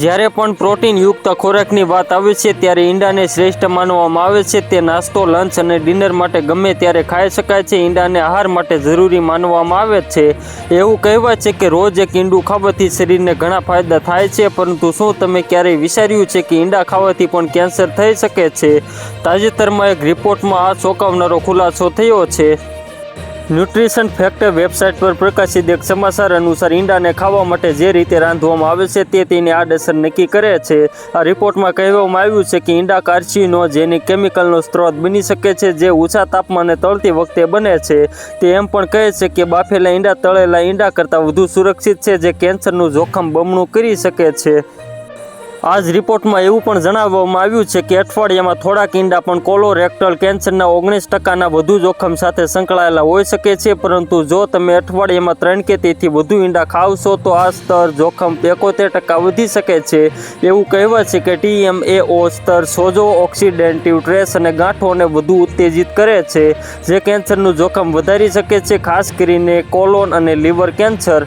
જ્યારે પણ પ્રોટીનયુક્ત ખોરાકની વાત આવે છે, ત્યારે ઈંડાને શ્રેષ્ઠ માનવામાં આવે છે. તે નાસ્તો, લંચ અને ડિનર માટે ગમે ત્યારે ખાઈ શકાય છે. ઈંડાને આહાર માટે જરૂરી માનવામાં આવે છે. એવું કહેવાય છે કે રોજ એક ઈંડું ખાવાથી શરીરને ઘણા ફાયદા થાય છે, પરંતુ શું તમે ક્યારેય વિચાર્યું છે કે ઈંડા ખાવાથી પણ કેન્સર થઈ શકે છે? તાજેતરમાં એક રિપોર્ટમાં આ ચોંકાવનારો ખુલાસો થયો છે. ન્યુટ્રિશન ફેક્ટ વેબસાઇટ પર પ્રકાશિત એક સમાચાર અનુસાર ઈંડાને ખાવા માટે જે રીતે રાંધવામાં આવે છે તે તેની આડઅસર નક્કી કરે છે. આ રિપોર્ટમાં કહેવામાં આવ્યું છે કે ઈંડા કાર્સિનો જેની કેમિકલનો સ્ત્રોત બની શકે છે જે ઊંચા તાપમાને તળતી વખતે બને છે. તે એમ પણ કહે છે કે બાફેલા ઈંડા તળેલા ઈંડા કરતાં વધુ સુરક્ષિત છે જે કેન્સરનું જોખમ બમણું કરી શકે છે. આ જ રિપોર્ટમાં એવું પણ જણાવવામાં આવ્યું છે કે અઠવાડિયામાં થોડાક ઈંડા પણ કોલોરેક્ટલ કેન્સરના ઓગણીસ ટકાના વધુ જોખમ સાથે સંકળાયેલા હોઈ શકે છે, પરંતુ જો તમે અઠવાડિયામાં ત્રણ કે તેથી વધુ ઈંડા ખાવશો તો આ સ્તર જોખમ એકોતેર ટકા વધી શકે છે. એવું કહેવાય છે કે ટીએમએઓ સ્તર સોજો, ઓક્સિડેન્ટિવ ટ્રેસ અને ગાંઠોને વધુ ઉત્તેજિત કરે છે, જે કેન્સરનું જોખમ વધારી શકે છે, ખાસ કરીને કોલોન અને લીવર કેન્સર.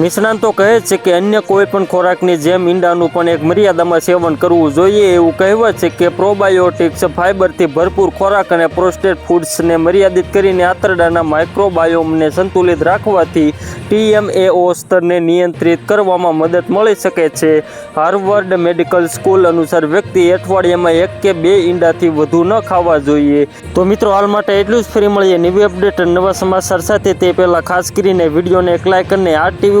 નિષ્ણાંતો કહે છે કે અન્ય કોઈ પણ ખોરાકની જેમ ઈંડાનું પણ એક મર્યાદામાં સેવન કરવું જોઈએ એવું કહેવાય છે કે પ્રોબાયોટિક્સ ફાઇબરથી ભરપૂર ખોરાક અને પ્રોસ્ટેટ ફૂડ્સને મર્યાદિત કરીને આંતરડાના માઇક્રોબાયોમને સંતુલિત રાખવાથી ટીએમએઓ સ્તરને નિયંત્રિત કરવામાં મદદ મળી શકે છે. હાર્વર્ડ મેડિકલ સ્કૂલ અનુસાર વ્યક્તિ અઠવાડિયામાં એક કે બે ઈંડાથી વધુ ન ખાવા જોઈએ. તો મિત્રો, હાલ માટે એટલું જ. ફરી મળીએ નવી અપડેટ નવા સમાચાર સાથે. તે પહેલાં ખાસ કરીને વિડીયોને એક લાઇક અને આ ટીવી